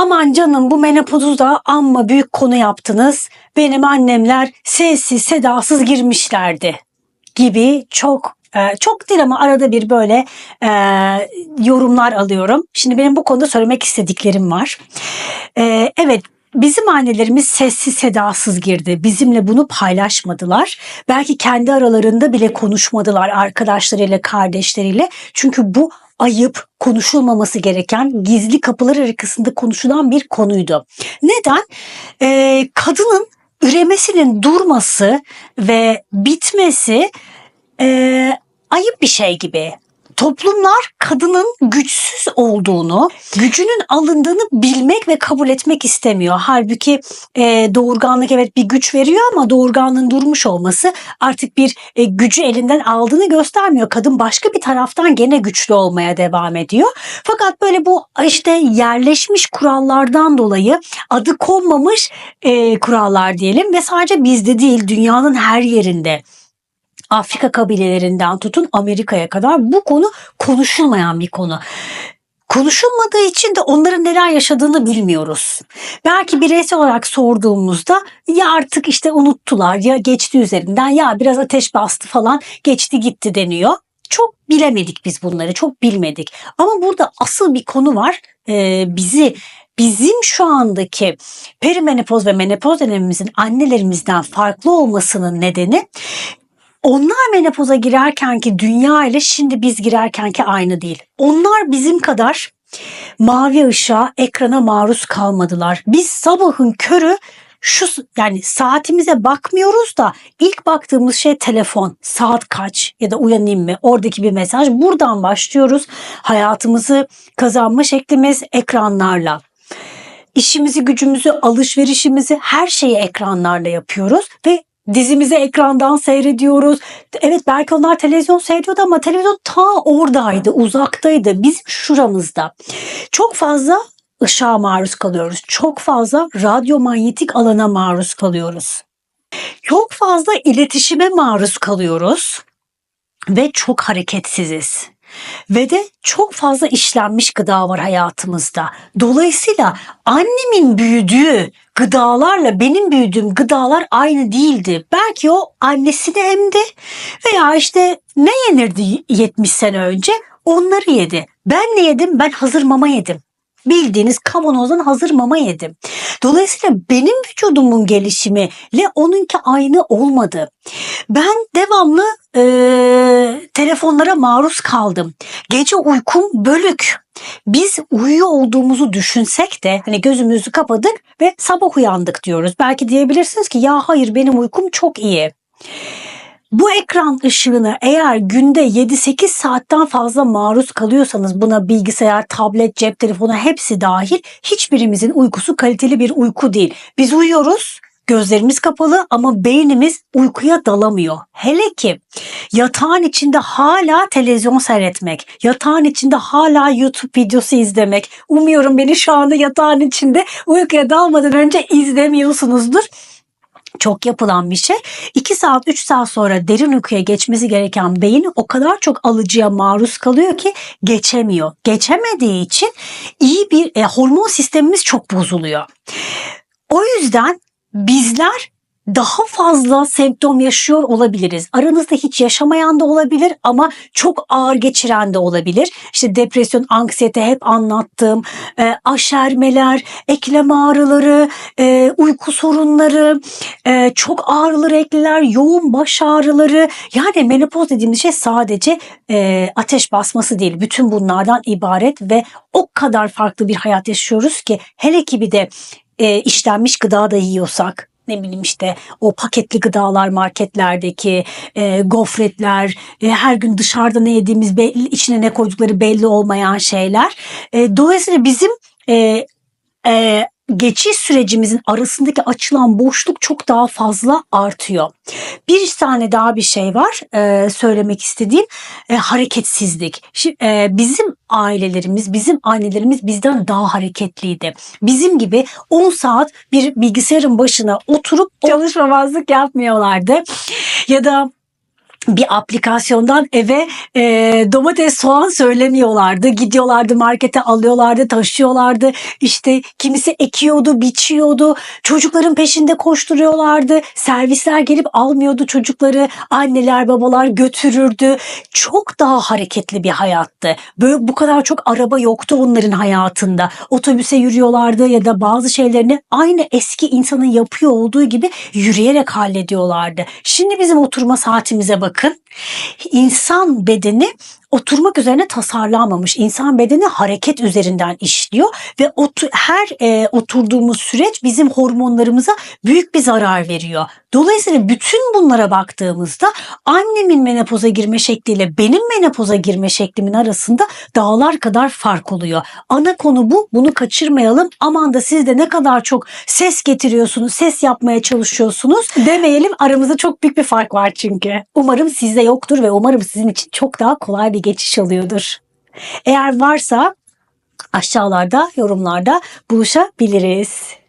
Aman canım bu menopozu da amma büyük konu yaptınız. Benim annemler sessiz sedasız girmişlerdi gibi çok e, çok değil ama arada bir böyle e, yorumlar alıyorum. Şimdi benim bu konuda söylemek istediklerim var. E, evet Bizim annelerimiz sessiz sedasız girdi. Bizimle bunu paylaşmadılar. Belki kendi aralarında bile konuşmadılar arkadaşlarıyla, kardeşleriyle. Çünkü bu ayıp, konuşulmaması gereken, gizli kapılar arkasında konuşulan bir konuydu. Neden? Ee, kadının üremesinin durması ve bitmesi e, ayıp bir şey gibi. Toplumlar kadının güçsüz olduğunu, gücünün alındığını bilmek ve kabul etmek istemiyor. Halbuki e, doğurganlık evet bir güç veriyor ama doğurganlığın durmuş olması artık bir e, gücü elinden aldığını göstermiyor. Kadın başka bir taraftan gene güçlü olmaya devam ediyor. Fakat böyle bu işte yerleşmiş kurallardan dolayı adı konmamış e, kurallar diyelim ve sadece bizde değil dünyanın her yerinde Afrika kabilelerinden tutun Amerika'ya kadar bu konu konuşulmayan bir konu. Konuşulmadığı için de onların neler yaşadığını bilmiyoruz. Belki bireysel olarak sorduğumuzda ya artık işte unuttular ya geçti üzerinden ya biraz ateş bastı falan geçti gitti deniyor. Çok bilemedik biz bunları çok bilmedik. Ama burada asıl bir konu var ee, bizi bizim şu andaki perimenopoz ve menopoz dönemimizin annelerimizden farklı olmasının nedeni onlar menopoza girerkenki dünya ile şimdi biz girerkenki aynı değil. Onlar bizim kadar mavi ışığa, ekrana maruz kalmadılar. Biz sabahın körü şu yani saatimize bakmıyoruz da ilk baktığımız şey telefon. Saat kaç ya da uyanayım mı? Oradaki bir mesaj. Buradan başlıyoruz. Hayatımızı kazanma şeklimiz ekranlarla. İşimizi, gücümüzü, alışverişimizi her şeyi ekranlarla yapıyoruz ve Dizimizi ekrandan seyrediyoruz. Evet belki onlar televizyon seyrediyordu ama televizyon ta oradaydı, uzaktaydı. Bizim şuramızda. Çok fazla ışığa maruz kalıyoruz. Çok fazla radyomanyetik alana maruz kalıyoruz. Çok fazla iletişime maruz kalıyoruz ve çok hareketsiziz. Ve de çok fazla işlenmiş gıda var hayatımızda. Dolayısıyla annemin büyüdüğü gıdalarla benim büyüdüğüm gıdalar aynı değildi. Belki o annesini emdi veya işte ne yenirdi 70 sene önce onları yedi. Ben ne yedim? Ben hazır mama yedim bildiğiniz kavanozdan hazır mama yedim. Dolayısıyla benim vücudumun gelişimiyle onunki aynı olmadı. Ben devamlı e, telefonlara maruz kaldım. Gece uykum bölük. Biz uyuyor olduğumuzu düşünsek de hani gözümüzü kapadık ve sabah uyandık diyoruz. Belki diyebilirsiniz ki ya hayır benim uykum çok iyi. Bu ekran ışığını eğer günde 7-8 saatten fazla maruz kalıyorsanız buna bilgisayar, tablet, cep telefonu hepsi dahil hiçbirimizin uykusu kaliteli bir uyku değil. Biz uyuyoruz, Gözlerimiz kapalı ama beynimiz uykuya dalamıyor. Hele ki yatağın içinde hala televizyon seyretmek, yatağın içinde hala YouTube videosu izlemek. Umuyorum beni şu anda yatağın içinde uykuya dalmadan önce izlemiyorsunuzdur çok yapılan bir şey. 2 saat 3 saat sonra derin uykuya geçmesi gereken beyin o kadar çok alıcıya maruz kalıyor ki geçemiyor. Geçemediği için iyi bir e, hormon sistemimiz çok bozuluyor. O yüzden bizler daha fazla semptom yaşıyor olabiliriz. Aranızda hiç yaşamayan da olabilir ama çok ağır geçiren de olabilir. İşte depresyon, anksiyete hep anlattığım, e, aşermeler, eklem ağrıları, e, uyku sorunları, e, çok ağrılı renkliler, yoğun baş ağrıları. Yani menopoz dediğimiz şey sadece e, ateş basması değil. Bütün bunlardan ibaret ve o kadar farklı bir hayat yaşıyoruz ki hele ki bir de e, işlenmiş gıda da yiyorsak ne bileyim işte o paketli gıdalar marketlerdeki e, gofretler e, her gün dışarıda ne yediğimiz belli, içine ne koydukları belli olmayan şeyler. E, dolayısıyla bizim e, e, geçiş sürecimizin arasındaki açılan boşluk çok daha fazla artıyor. Bir tane daha bir şey var e, söylemek istediğim e, hareketsizlik. Şimdi, e, bizim ailelerimiz, bizim annelerimiz bizden daha hareketliydi. Bizim gibi 10 saat bir bilgisayarın başına oturup çalışmamazlık yapmıyorlardı. Ya da bir aplikasyondan eve e, domates soğan söylemiyorlardı. Gidiyorlardı markete alıyorlardı taşıyorlardı. İşte kimisi ekiyordu biçiyordu. Çocukların peşinde koşturuyorlardı. Servisler gelip almıyordu çocukları. Anneler babalar götürürdü. Çok daha hareketli bir hayattı. Böyle bu kadar çok araba yoktu onların hayatında. Otobüse yürüyorlardı ya da bazı şeylerini aynı eski insanın yapıyor olduğu gibi yürüyerek hallediyorlardı. Şimdi bizim oturma saatimize bakın. İnsan bedeni oturmak üzerine tasarlanmamış. İnsan bedeni hareket üzerinden işliyor ve otu- her e, oturduğumuz süreç bizim hormonlarımıza büyük bir zarar veriyor. Dolayısıyla bütün bunlara baktığımızda annemin menopoza girme şekliyle benim menopoza girme şeklimin arasında dağlar kadar fark oluyor. Ana konu bu. Bunu kaçırmayalım. Aman da siz de ne kadar çok ses getiriyorsunuz, ses yapmaya çalışıyorsunuz demeyelim. Aramızda çok büyük bir fark var çünkü. Umarım sizde yoktur ve umarım sizin için çok daha kolay bir geçiş oluyordur. Eğer varsa aşağılarda yorumlarda buluşabiliriz.